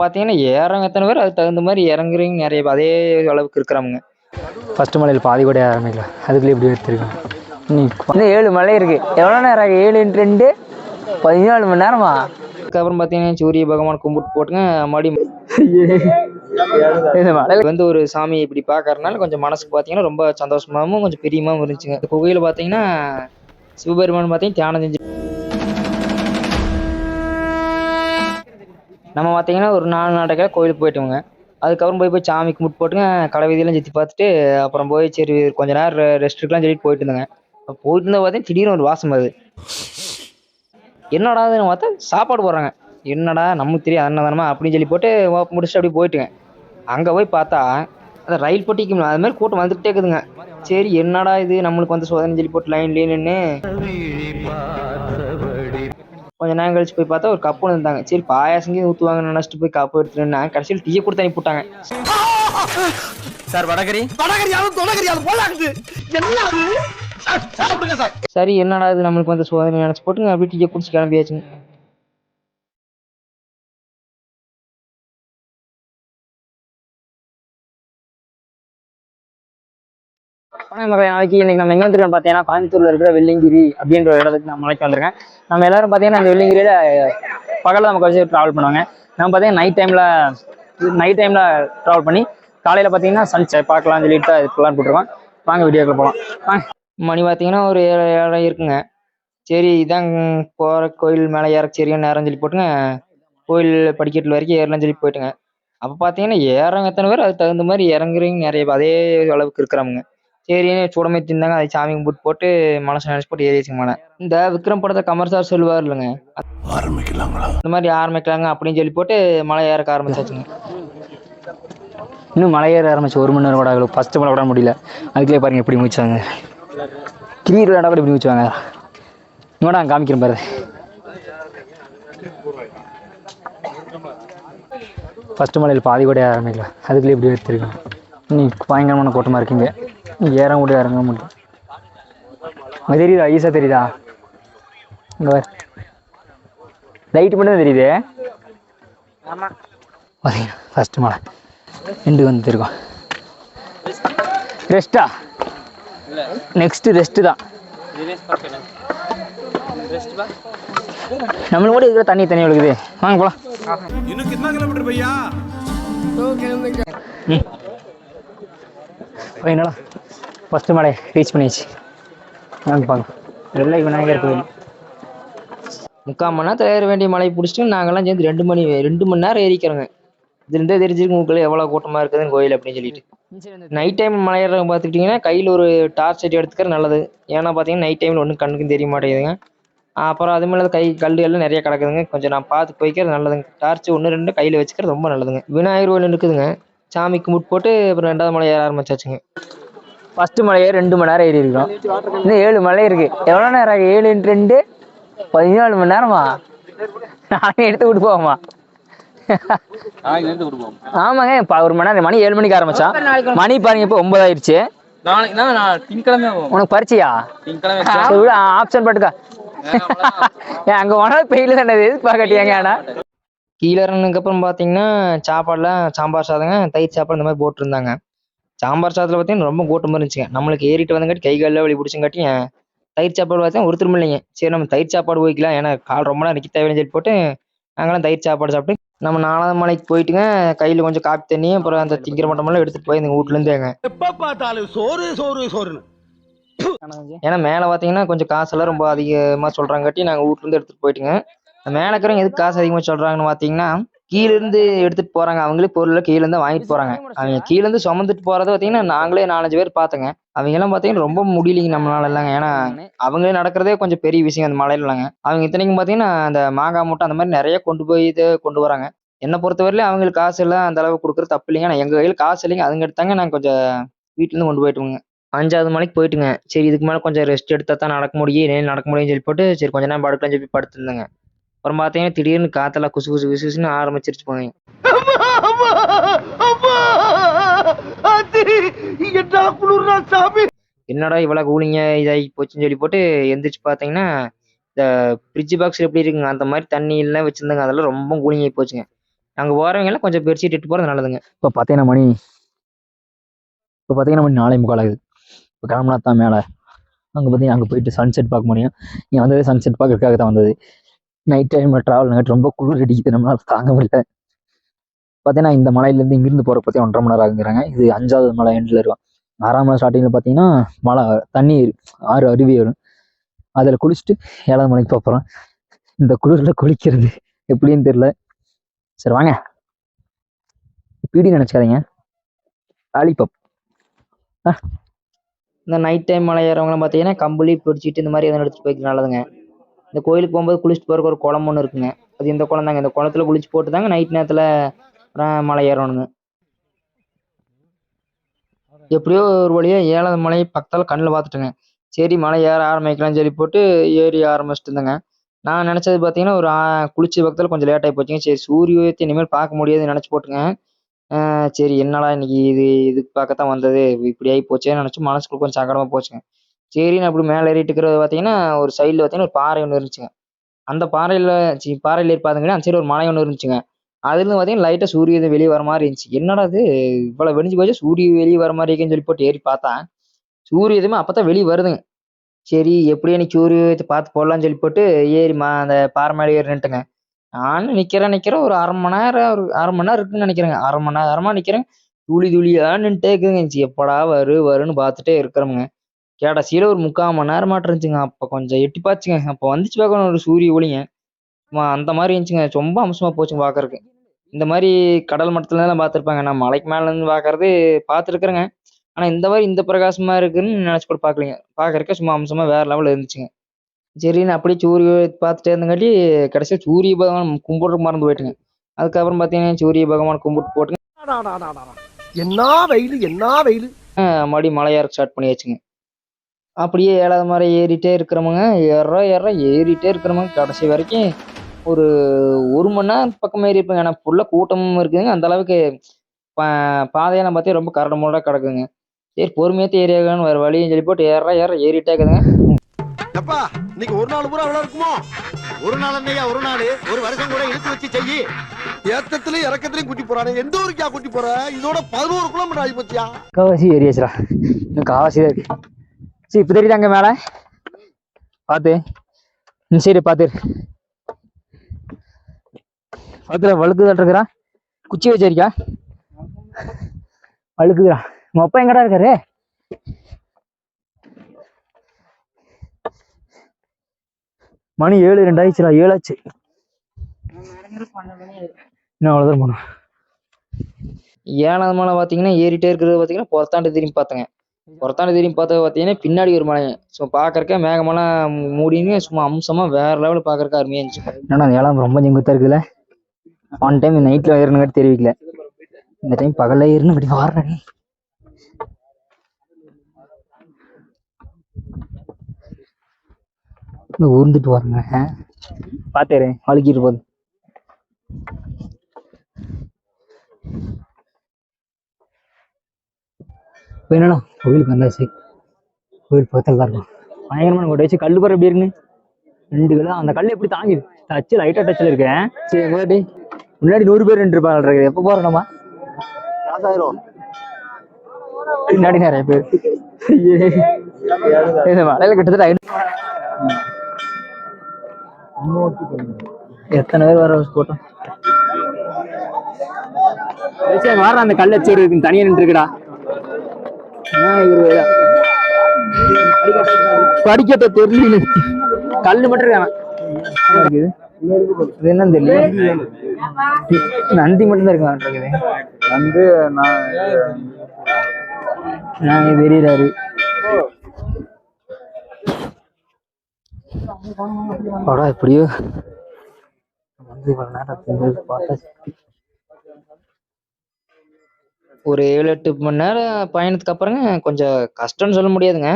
பார்த்தீங்கன்னா ஏறவங்க எத்தனை பேர்? அதுக்கு தகுந்த மாதிரி இறங்குறவங்க நிறைய அதே அளவுக்கு இருக்கிறாங்க ஃபஸ்ட்டு மலையில் பாதி கூட ஆரம்பிக்கல அதுக்குள்ளே இப்படி எடுத்துருக்கோம் நீ இன்னும் ஏழு மலை இருக்குது எவ்வளோ நேரம் ஆகும் ஏழு ரெண்டு? பதினாலு மணி நேரமா? அதுக்கப்புறம் பார்த்தீங்கன்னா சூரிய பகவான் கும்பிட்டு போட்டுங்க மறுபடியும் வந்து ஒரு சாமி இப்படி பார்க்கறதுனால கொஞ்சம் மனசுக்கு பார்த்தீங்கன்னா ரொம்ப சந்தோஷமாகவும் கொஞ்சம் பிரியமாகவும் இருந்துச்சுங்க. குகையில் பார்த்தீங்கன்னா சிவபெருமான் பார்த்தீங்கன்னா தியானம் செஞ்சு நம்ம பார்த்தீங்கன்னா ஒரு நாலு நாடக கோயிலுக்கு போயிட்டோங்க. அதுக்கப்புறம் போய் போய் சாமி கும்பிட்டு போட்டுங்க கடை வீதியெல்லாம் சுற்றி பார்த்துட்டு அப்புறம் போய் சரி கொஞ்ச நேரம் ரெஸ்ட் இருக்கலாம் சொல்லிட்டு போயிட்டு இருந்தேங்க. அப்ப போயிட்டு இருந்தா பார்த்தீங்கன்னா திடீர்னு ஒரு வாசம் வருது. என்னடாதுன்னு பார்த்தா சாப்பாடு போடுறாங்க. என்னடா நமக்கு தெரியும் அன்னதானமா? அப்படின்னு சொல்லி போட்டு முடிச்சுட்டு அப்படியே போயிட்டுங்க. அங்கே போய் பார்த்தா அந்த ரயில் பெட்டிக்கு அது மாதிரி கூட்டம் வந்துகிட்டே இருக்குதுங்க. சரி என்னடா இது? நம்மளுக்கு வந்து சோதனை சொல்லி போட்டு லைன்லேயே நின்று கொஞ்ச நேரம் கழிச்சு போய் பார்த்தா ஒரு கப்பு இருந்தாங்க. சரி பாயாசங்க ஊற்றுவாங்கன்னு நினச்சிட்டு போய் கப்பு எடுத்துருந்தா கடைசியில் டீயை கொடுத்து அனுப்பி விட்டாங்க. சார் வடகரி? சரி என்னடா இது? நம்மளுக்கு வந்து சோதனை நினச்சி போட்டுங்க. அப்படியே டீயை குடிச்சு கிளம்பியாச்சுங்க. வணக்கம் நாளைக்கு இன்னைக்கு நம்ம எங்க வந்துருக்கோம் பார்த்தீங்கன்னா கோயம்புத்தூர்ல இருக்கிற வெள்ளிங்கிரி அப்படின்ற ஒரு இடத்துக்கு நான் மலைக்கு வந்திருக்கேன். நம்ம எல்லாரும் பார்த்தீங்கன்னா அந்த வெள்ளிங்கிரியில பகலில் நமக்கு வச்சு ட்ராவல் பண்ணுவாங்க. நம்ம பார்த்தீங்கன்னா நைட் டைம்ல நைட் டைம்ல ட்ராவல் பண்ணி காலையில பார்த்தீங்கன்னா சன்செட் பார்க்கலாம்னு சொல்லிட்டு அது பிளான் போட்டுருக்கோம். வாங்க வீடியோக்குள்ள போகலாம் வாங்க. மணி பார்த்தீங்கன்னா ஒரு ஏழு ஏழரை இருக்குங்க. சரி இதான் போகிற கோயில் மேலே ஏற சரியான நேரம் சொல்லி போட்டுங்க. கோயில் படிக்கட்டில் வரைக்கும் ஏறலாம் சொல்லி போயிட்டுங்க. அப்போ பார்த்தீங்கன்னா ஏறங்க எத்தனை பேர்? அதுக்கு தகுந்த மாதிரி இறங்குறீங்க நிறைய அதே அளவுக்கு இருக்கிறாங்க சரின்னு சூடமே தின்னாங்க அதை சாமி கும்பிட்டு போட்டு மனசு நினச்சி போட்டு ஏறிச்சுங்க மேலே. இந்த விக்ரம் படத்தை கமர் சார் சொல்லுவார் இல்லைங்க. இந்த மாதிரி ஆரம்பிக்கலாங்க அப்படின்னு சொல்லி போட்டு மலை ஏறக்க ஆரம்பிச்சாச்சுங்க. இன்னும் மலை ஏற ஆரம்பிச்சு ஒரு மணி நேரம் கூட ஆகல. ஃபர்ஸ்ட் மலை விட முடியல. அதுக்குள்ளே பாருங்க எப்படி முடிச்சாங்க. கிரீர் விளையாட கூட இப்படி முடிச்சாங்க. இங்கோட நான் காமிக்கிறேன் பாரு. ஃபர்ஸ்ட் மலையில் பாதி கூட ஆரம்பிக்கல. அதுக்குள்ளே இப்படி எடுத்துருக்கோம் நீ பயங்கரமான கூட்டமாக இருக்கீங்க. ஏற முடியல இறங்க முடியல தெரியுதா? ஈஸா தெரியுதா? இங்கே லைட் மட்டும் தான் தெரியுது. பார்த்தீங்கன்னா ஃபஸ்ட்டு மழை ரெண்டு வந்துருக்கோம். ரெஸ்ட்டா நெக்ஸ்ட்டு ரெஸ்ட்டு தான். நம்மளுக்கு கூட இருக்கிற தண்ணி தண்ணி விழுகுது. வாங்க போகலாம் இன்னும் கிலோமீட்டர் பையா? ஃபைனலாக ஃபஸ்ட்டு மலை ரீச் பண்ணியாச்சு. நாங்கள் பார்க்கலாம் வெள்ளை விநாயகர் கோயில். முக்கால் மணி நேரத்தில் ஏற வேண்டிய மலையை பிடிச்சிட்டு நாங்கள்லாம் சேர்ந்து ரெண்டு மணி ரெண்டு மணி நேரம் ஏறிக்கிறோங்க. இதுலேருந்தே தெரிஞ்சிருக்கு உங்களுக்கு எவ்வளோ கூட்டமாக இருக்குதுன்னு கோயில் அப்படின்னு சொல்லிட்டு. நைட் டைம் மலை பார்த்துக்கிட்டிங்கன்னா கையில் ஒரு டார்ச் செட் எடுத்துக்கிறது நல்லது. ஏன்னா பார்த்தீங்கன்னா நைட் டைமில் ஒன்றும் கண்ணுக்கும் தெரிய மாட்டேங்குதுங்க. அப்புறம் அது மேலே கை கல் எல்லாம் நிறைய கிடக்குதுங்க. கொஞ்சம் நான் பார்த்து போய்க்கிறது நல்லதுங்க. டார்ச் ஒன்று ரெண்டு கையில் வச்சுக்கிறது ரொம்ப நல்லதுங்க. விநாயகர் கோயில் இருக்குதுங்க. சாமி கும்பிட்டு போட்டு அப்புறம் ரெண்டாவது மலை ஏற ஆரம்பிச்சாச்சுங்க. ஃபஸ்ட்டு மலையே ரெண்டு மணி நேரம் ஏறி இருக்கோம் இன்னும் ஏழு மலை இருக்கு. எவ்வளோ நேரம் ஆகும் ஏழு ரெண்டு பதினாலு மணி நேரமா? நானே எடுத்து விட்டு போவோமா? ஆமாங்க ஒரு மணி நேரம் மணி ஏழு மணிக்கு ஆரம்பிச்சா மணி பாருங்க இப்போ ஒன்பது ஆயிடுச்சு. நாளைக்கு தான் நான் திங்கக்கிழமை போவோம் உனக்கு பரிச்சையா ஆப்ஷன் போட்டுக்கா. ஏன் அங்கே போனால் பெயில் தானே எதுக்கு பார்க்கட்டியாங்க ஆனா. கீழே இறங்கினதுக்கப்புறம் பார்த்தீங்கன்னா சாப்பாடுலாம் சாம்பார் சாதங்க தயிர் சாப்பாடு இந்த மாதிரி போட்டிருந்தாங்க. சாம்பார் சாதத்தில் பார்த்தீங்கன்னா ரொம்ப கூட்டமாக இருந்துச்சுங்க. நம்மளுக்கு ஏறிட்டு வந்தங்காட்டி கை காலில் வலி பிடிச்சங்காட்டி தயிர் சாப்பாடு பார்த்தா ஒருத்தரும் இல்லைங்க. சரி நம்ம தயிர் சாப்பாடு போய்க்கலாம். ஏன்னா கால் ரொம்ப நேரம் நிற்க தேவைன்னு சொல்லி போட்டு நாங்களாம் தயிர் சாப்பாடு சாப்பிட்டு நம்ம நாலாவது மலைக்கு போயிட்டுங்க கையில் கொஞ்சம் காப்பி தண்ணி அப்புறம் அந்த திங்கிற மட்டமெல்லாம் எடுத்துகிட்டு போய் எங்கள் வீட்லேருந்தேங்க எப்ப பார்த்தாலும் சோறு சோறு சோறுன்னு. ஏன்னா மேலே பார்த்தீங்கன்னா கொஞ்சம் காசெல்லாம் ரொம்ப அதிகமாக சொல்கிறாங்காட்டி நாங்கள் வீட்லேருந்து எடுத்துகிட்டு போயிட்டுங்க. மேலே இருக்கிறவங்க எதுக்கு காசு அதிகமாக சொல்கிறாங்கன்னு பார்த்தீங்கன்னா கீழேருந்து எடுத்துகிட்டு போகிறாங்க அவங்களே பொருளை கீழேருந்து வாங்கிட்டு போகிறாங்க அவங்க கீழேருந்து சுமந்துட்டு போகிறத பார்த்தீங்கன்னா நாங்களே நாலஞ்சு பேர் பார்த்தோங்க அவங்க எல்லாம் பார்த்தீங்கன்னா ரொம்ப முடியலைங்க நம்மளால இல்லைங்க. ஏன்னா அவங்களே நடக்கிறதே கொஞ்சம் பெரிய விஷயம் அந்த மலையிலங்க அவங்க இத்தனைக்கும் பார்த்தீங்கன்னா அந்த மாங்காய் மூட்டை அந்த மாதிரி நிறைய கொண்டு போய் இதை கொண்டு வராங்க. என்னை பொறுத்தவரையிலும் அவங்களுக்கு காசு எல்லாம் அந்த அளவுக்கு கொடுக்குறது தப்பு இல்லைங்க. ஆனால் எங்கள் கையில் காசு இல்லைங்க. அதுங்க எடுத்தாங்க நாங்கள் கொஞ்சம் வீட்டிலேருந்து கொண்டு போயிட்டுங்க. அஞ்சாவது மணிக்கு போயிட்டுங்க. சரி இதுக்கு மேலே கொஞ்சம் ரெஸ்ட் எடுத்தா தான் நடக்க முடியும் நடக்க முடியும்னு சொல்லி போட்டு சரி கொஞ்ச நேரம் படுக்கலாம் சொல்லி படுத்துருந்தேங்க. அப்புறம் பார்த்தீங்கன்னா திடீர்னு காத்தெல்லாம் குசு குசு குசு குசுன்னு ஆரம்பிச்சிருச்சு சாமி. என்னடா இவ்வளோ கூலிங்க இதாகி போச்சுன்னு சொல்லி போட்டு எந்திரிச்சு பார்த்தீங்கன்னா இந்த ஃப்ரிட்ஜ் பாக்ஸ் எப்படி இருக்குங்க அந்த மாதிரி தண்ணி எல்லாம் வச்சுருந்தாங்க அதெல்லாம் ரொம்ப கூலிங் ஆகி போச்சுங்க. அங்கே போகிறவங்க எல்லாம் கொஞ்சம் பெருசிட்டு இட்டு போகிறது நல்லதுங்க. இப்போ பார்த்தீங்கன்னா மணி இப்போ பார்த்தீங்கன்னா மணி நாலே முக்கால் ஆகுது. இப்போ கிளம்புனா தான் மேலே. அங்கே பார்த்தீங்கன்னா அங்கே போயிட்டு சன்செட் பார்க்க முடியும். இங்கே வந்தது சன்செட் பார்க்கறதுக்காக தான் வந்தது. நைட் டைம் ட்ராவல் நைட் ரொம்ப குளிர் அடிக்குது நம்மளால தாங்க முடியல. பார்த்தீங்கன்னா இந்த மலையிலேருந்து இங்கிருந்து போகிற பற்றி ஒன்றரை மணி நேரம் ஆகுங்கிறாங்க. இது அஞ்சாவது மலை எண்டில் இருக்கும். ஆறாம் மலை ஸ்டார்டிங்கில் பார்த்தீங்கன்னா மழை தண்ணி ஆறு அருவி வரும். அதில் குளிச்சுட்டு ஏழாவது மலைக்கு போகிறோம் இந்த குளிரில் குளிக்கிறது எப்படின்னு தெரியல. சரி வாங்க. பீடி நினச்சிக்காதீங்க. லாலிபப். இந்த நைட் டைம் மலை ஏறவங்களாம் பார்த்தீங்கன்னா கம்பளி பிடிச்சிட்டு இந்த மாதிரி எதுவும் எடுத்துகிட்டு போய்க்கு நல்லதுங்க. இந்த கோயிலுக்கு போகும்போது குளிச்சுட்டு போகிறக்கு ஒரு குளம் ஒன்று இருக்குங்க. அது இந்த குளம் தாங்க. இந்த குளத்துல குளிச்சு போட்டு தாங்க நைட் நேரத்தில் மலை ஏறணுங்க. எப்படியோ ஒரு வழியாக ஏழாவது மலை பக்கத்தால் கண்ணில் பார்த்துட்டுங்க. சரி மலை ஏற ஆரம்பிக்கலாம்னு சொல்லி போட்டு ஏறி ஆரம்பிச்சிட்டு இருந்தேங்க நான் நினச்சது பார்த்தீங்கன்னா ஒரு குளிச்ச பக்கத்தில் கொஞ்சம் லேட் ஆகி போச்சுங்க. சரி சூரிய உதயத்தை இனிமேல் பார்க்க முடியாதுன்னு நினச்சி போட்டுங்க. சரி என்னடா இன்னைக்கு இது இதுக்கு பார்க்கத்தான் வந்தது. இப்படி ஆகி போச்சேன்னு நினச்சி மனசுக்குள்ள கொஞ்சம் சங்கடமாக போச்சுங்க. சரின்னு அப்படி மேலே ஏறிட்டு இருக்கிறது பார்த்தீங்கன்னா ஒரு சைடில் பார்த்தீங்கன்னா ஒரு பாறை ஒன்று இருந்துச்சுங்க. அந்த பாறையில் சி பாறையில் இருப்பாதுங்கன்னா அந்த சைடு ஒரு மலை ஒன்று இருந்துச்சுங்க. அதுலேருந்து பார்த்தீங்கன்னா லைட்டாக சூரிய வெளியே வர மாதிரி இருந்துச்சு. என்னடா இது? இவ்வளோ வெடிஞ்சு போச்சு. சூரிய வெளியே வர மாதிரி இருக்குன்னு சொல்லி போட்டு ஏறி பார்த்தா சூரிய இதுமே அப்போ தான் வெளியே வருதுங்க. சரி எப்படியும் நீ சூரிய உதயத்தை பார்த்து போடலான்னு சொல்லி போட்டு ஏறி மா அந்த பாறை மேலே ஏறி நின்ட்டுங்க நானும் நிற்கிறேன் நிற்கிறேன் ஒரு அரை மணி நேரம் ஒரு அரை மணி நேரம் இருக்குன்னு நினைக்கிறேங்க. அரை மணி நேரமாக நிற்கிறேன் துளி துளியா நின்றுட்டே இருக்குங்க எப்படா வரு வருன்னு பார்த்துட்டே இருக்கிறோமுங்க. கடைசியில ஒரு முக்கால் மணி நேரம் மாட்டம் இருந்துச்சுங்க. அப்ப கொஞ்சம் எட்டி பாச்சுங்க அப்ப வந்துச்சு பார்க்கணும் ஒரு சூரிய ஒளிங்க. அந்த மாதிரி இருந்துச்சுங்க. ரொம்ப அம்சமா போச்சுங்க பாக்குறதுக்கு. இந்த மாதிரி கடல் மட்டத்துல எல்லாம் பார்த்துருப்பாங்க. நான் மலைக்கு மேல இருந்து பாக்குறது பார்த்துருக்குறேங்க. ஆனா இந்த மாதிரி இந்த பிரகாசமா இருக்குன்னு நினைச்சு கூட பார்க்கலீங்க பாக்குறதுக்கு சும்மா அம்சமா வேற லெவல்ல இருந்துச்சுங்க. சரின்னு அப்படியே சூரிய பார்த்துட்டே இருந்தங்காட்டி கடைசியில் சூரிய பகவான் கும்பிட்றதுக்கு மறந்து போயிட்டுங்க. அதுக்கப்புறம் பார்த்தீங்கன்னா சூரிய பகவான் கும்பிட்டு போட்டு என்ன வெயில் என்ன வெயில். மறுபடியும் ஏற ஸ்டார்ட் பண்ணியாச்சுங்க. அப்படியே ஏழாவது மலை ஏறிட்டே இருக்கிறவங்க ஏற ஏற ஏறிட்டே இருக்கிறவங்க கடைசி வரைக்கும் ஒரு ஒரு மணி நேரம் பக்கம் ஏறி இருப்பாங்க. ஏன்னா ஃபுல்லாக கூட்டமும் இருக்குதுங்க. அந்த அளவுக்கு பா- பாதையெல்லாம் பார்த்தா ரொம்ப கரடு முரடாக கிடக்குங்க சரி பொறுமையாக ஏரியாகன்னு வேறு வழியும் சொல்லி போட்டு ஏற ஏற ஏறிட்டே இருக்குதுங்க. எப்பா இன்னைக்கு ஒரு நாள் பூரா அவ்வளவு இருக்குமோ? ஒரு நாள் என்னையா ஒரு நாள்? ஒரு வருஷம் கூட இழுத்து வச்சு செய்யி. ஏத்தத்திலயும் இறக்கத்திலயும் கூட்டி போறானே. எந்த ஊருக்கா கூட்டி போற? இதோட பதினோரு கிலோமீட்டர் ஆகி போச்சியா? காவாசி ஏரியாச்சுடா இன்னும் காவாசி தான் இருக்கு. சரி இப்போ தெரியுதாங்க மேலே? பார்த்து இந்த சைடு பார்த்து பார்த்துல வழுக்குதல் இருக்கிறா குச்சி வச்சிருக்கா வழுக்குதுடா. உங்கள் அப்பா எங்கடா இருக்காரு? மணி ஏழு ரெண்டு ஆயிடுச்சுடா ஏழாச்சு. இன்னும் அவ்வளோதான் போனோம் ஏழாவது மலை பார்த்தீங்கன்னா ஏறிட்டே இருக்கிறது பார்த்தீங்கன்னா பொறத்தாண்டு திரும்பி பார்த்தேங்க ஒருத்தான தெரியும் பார்த்தா பார்த்தீங்கன்னா பின்னாடி ஒரு மலை ஸோ பார்க்கறக்க மேகமெல்லாம் மூடின்னு சும்மா அம்சமா வேற லெவலில் பார்க்கறக்க அருமையாக இருந்துச்சு. என்னடா அந்த ஏழாம் ரொம்ப ஜெங்குத்தா இருக்குல்ல? ஒன் டைம் நைட்ல ஏறணுங்காட்டி தெரிவிக்கல. இந்த டைம் பகல்ல ஏறணும் இப்படி வாடுறேன் ஊர்ந்துட்டு வரங்க பார்த்துறேன் வழுக்கிட்டு போதும் இப்போ என்னடா? கோயிலுக்கு வந்தாச்சு கோயில் பக்கத்தில் தான் இருக்கும் பயங்கரமான கோட்டை வச்சு கல் பாரு எப்படி இருக்குன்னு ரெண்டு கல்லு அந்த கல் எப்படி தாங்கிது? டச்சு லைட்டா டச்சில் இருக்கேன் சரி முன்னாடி முன்னாடி நூறு பேர் நின்று இருப்பாங்க எப்போ போறோம் நம்ம? பின்னாடி நிறைய பேர். மலையில கிட்டத்தட்ட எத்தனை பேர் வர போட்டோம் சரி வர அந்த கல் இருக்கு தனியா நின்று இருக்குடா படிக்கட்ட தெரியல கல்லு மட்டும் இருக்குது இது என்னன்னு தெரியல. நந்தி மட்டும் தான் இருக்காங்க வந்து நாங்க தெரியறாரு. படா எப்படியோ வந்து இவ்வளவு நேரம் பார்த்தா ஒரு ஏழு எட்டு மணி நேரம் பயணத்துக்கு அப்புறங்க கொஞ்சம் கஷ்டம்னு சொல்ல முடியாதுங்க.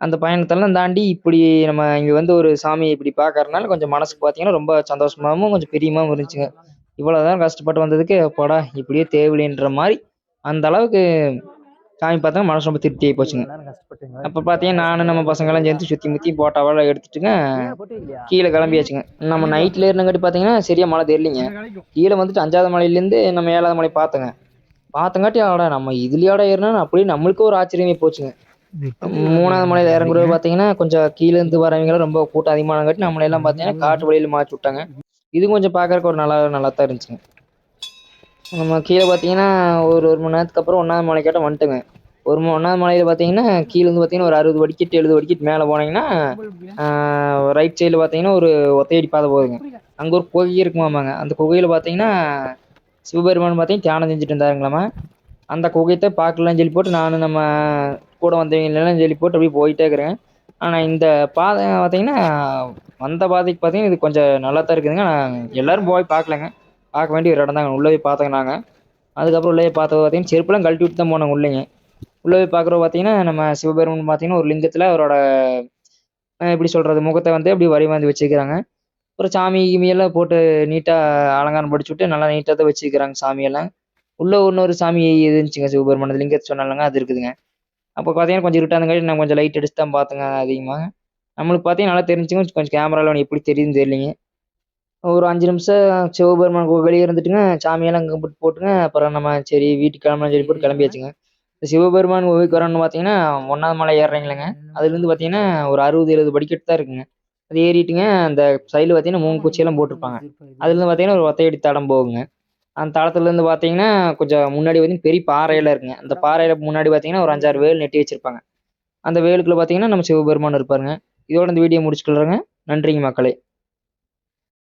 அந்த பயணத்தெல்லாம் தாண்டி இப்படி நம்ம இங்கே வந்து ஒரு சாமியை இப்படி பார்க்கறதுனால கொஞ்சம் மனசுக்கு பார்த்தீங்கன்னா ரொம்ப சந்தோஷமாவும் கொஞ்சம் பிரியமாவும் இருந்துச்சுங்க. இவ்வளோதான் கஷ்டப்பட்டு வந்ததுக்கு அப்பாடா இப்படியே தேவையில்லைன்ற மாதிரி அந்த அளவுக்கு சாமி பார்த்தா மனசு ரொம்ப திருப்தி ஆகி போச்சுங்க. அப்போ பார்த்தீங்கன்னா நானும் நம்ம பசங்களாம் சேர்ந்து சுற்றி முற்றி போட்டாவெல்லாம் எடுத்துட்டுங்க கீழே கிளம்பியாச்சுங்க. நம்ம நைட்டில் இருந்தங்காட்டி பார்த்தீங்கன்னா சரியா மழை தெரியலிங்க. கீழே வந்துட்டு அஞ்சாவது மலையிலேருந்து நம்ம ஏழாவது மலை பார்த்தோங்க. பார்த்தங்காட்டி ஆடா நம்ம இதுலையோட ஏறினா அப்படியே நம்மளுக்கு ஒரு ஆச்சரியமே போச்சுங்க. மூணாவது மலையில் இறங்குறது பார்த்தீங்கன்னா கொஞ்சம் கீழே இருந்து வரவங்களும் ரொம்ப கூட்டம் அதிகமானங்காட்டி நம்மளையெல்லாம் பார்த்தீங்கன்னா காட்டு வழியில் மாற்றி விட்டாங்க. இது கொஞ்சம் பார்க்கறக்கு ஒரு நல்லா நல்லா தான் இருந்துச்சுங்க. நம்ம கீழே பார்த்தீங்கன்னா ஒரு ஒரு மணி நேரத்துக்கு அப்புறம் ஒன்றாவது மலைக்காட்ட வந்துட்டுங்க. ஒரு ஒன்றாவது மலையில் பார்த்தீங்கன்னா கீழே இருந்து பார்த்தீங்கன்னா ஒரு அறுபது வடிக்கட்டு எழுபது வடிக்கட்டு மேலே போனீங்கன்னா ரைட் சைடில் பார்த்தீங்கன்னா ஒரு ஒத்தையடி பாதை போகுதுங்க. அங்கே ஒரு குகை இருக்குமாமாங்க. அந்த குகையில் பார்த்தீங்கன்னா சிவபெருமான் பார்த்தீங்க தியானம் செஞ்சுட்டு இருந்தாருங்களாமா அந்த குகையத்தை பார்க்கலாம்னு சொல்லி போட்டு நானும் நம்ம கூட வந்தவங்களெல்லாம் சொல்லி போட்டு அப்படியே போயிட்டே இருக்கிறேன். ஆனால் இந்த பாதை பார்த்தீங்கன்னா வந்த பாதைக்கு பார்த்தீங்கன்னா இது கொஞ்சம் நல்லா தான் இருக்குதுங்க. நான் எல்லாரும் போய் பார்க்கலங்க. பார்க்க வேண்டிய ஒரு இடம் தாங்க. உள்ளே போய் பார்த்தங்க நாங்கள் அதுக்கப்புறம் உள்ளே பார்த்தது பார்த்தீங்கன்னா செருப்பெல்லாம் கழட்டி விட்டு தான் போனாங்க உள்ளேங்க. உள்ளே போய் பார்க்குறப்ப பார்த்தீங்கன்னா நம்ம சிவபெருமான் பார்த்தீங்கன்னா ஒரு லிங்கத்தில் அவரோட எப்படி சொல்கிறது முகத்தை வந்து அப்படி வடிவமைந்து வச்சுக்கிறாங்க அப்புறம் சாமி கிமியெல்லாம் போட்டு நீட்டாக அலங்காரம் படிச்சு விட்டு நல்லா நீட்டாக தான் வச்சுக்கிறாங்க சாமியெல்லாம். உள்ளே இன்னொரு சாமி இருந்துச்சுங்க சிவபெருமான் லிங்கத்தை சொன்னாலங்க அது இருக்குதுங்க. அப்போ பார்த்தீங்கன்னா கொஞ்சம் இருட்டாந்தங்காட்டி நான் கொஞ்சம் லைட் அடிச்சு தான் பார்த்தேங்க அதிகமாக நம்மளுக்கு பார்த்தீங்கன்னா நல்லா தெரிஞ்சுங்க கொஞ்சம் கேமராவில் எப்படி தெரியுதுன்னு தெரியலிங்க. ஒரு அஞ்சு நிமிஷம் சிவபெருமான் வெளியே இருந்துட்டுங்க சாமியெல்லாம் கும்பிட்டு போட்டுங்க அப்புறம் நம்ம சரி வீட்டுக்கு கிளம்பலாம் சொல்லி போட்டு கிளம்பியாச்சுங்க. இந்த சிவபெருமான் கோவிலுக்கு வரணும்னு பார்த்தீங்கன்னா ஒன்றாவது மலை ஏறுறீங்களேங்க. அதுலேருந்து பார்த்தீங்கன்னா ஒரு அறுபது எழுபது படிக்கட்டு தான் இருக்குங்க. அது ஏறிட்டுங்க அந்த சைடில் பார்த்தீங்கன்னா மூணு குச்சியெல்லாம் போட்டிருப்பாங்க. அதுலேருந்து பார்த்தீங்கன்னா ஒரு ஒத்தையடி தடம் போகுங்க. அந்த தளத்துலேருந்து பார்த்தீங்கன்னா கொஞ்சம் முன்னாடி பார்த்தீங்கன்னா பெரிய பாறையில் இருக்குங்க. அந்த பாறையில் முன்னாடி பார்த்தீங்கன்னா ஒரு அஞ்சாறு வேல் நெட்டி வச்சிருப்பாங்க. அந்த வேலுக்குள்ள பார்த்தீங்கன்னா நம்ம சிவபெருமான் இருப்பாருங்க. இதோட இந்த வீடியோ முடிச்சுக்கலாங்க. நன்றிங்க மக்களே.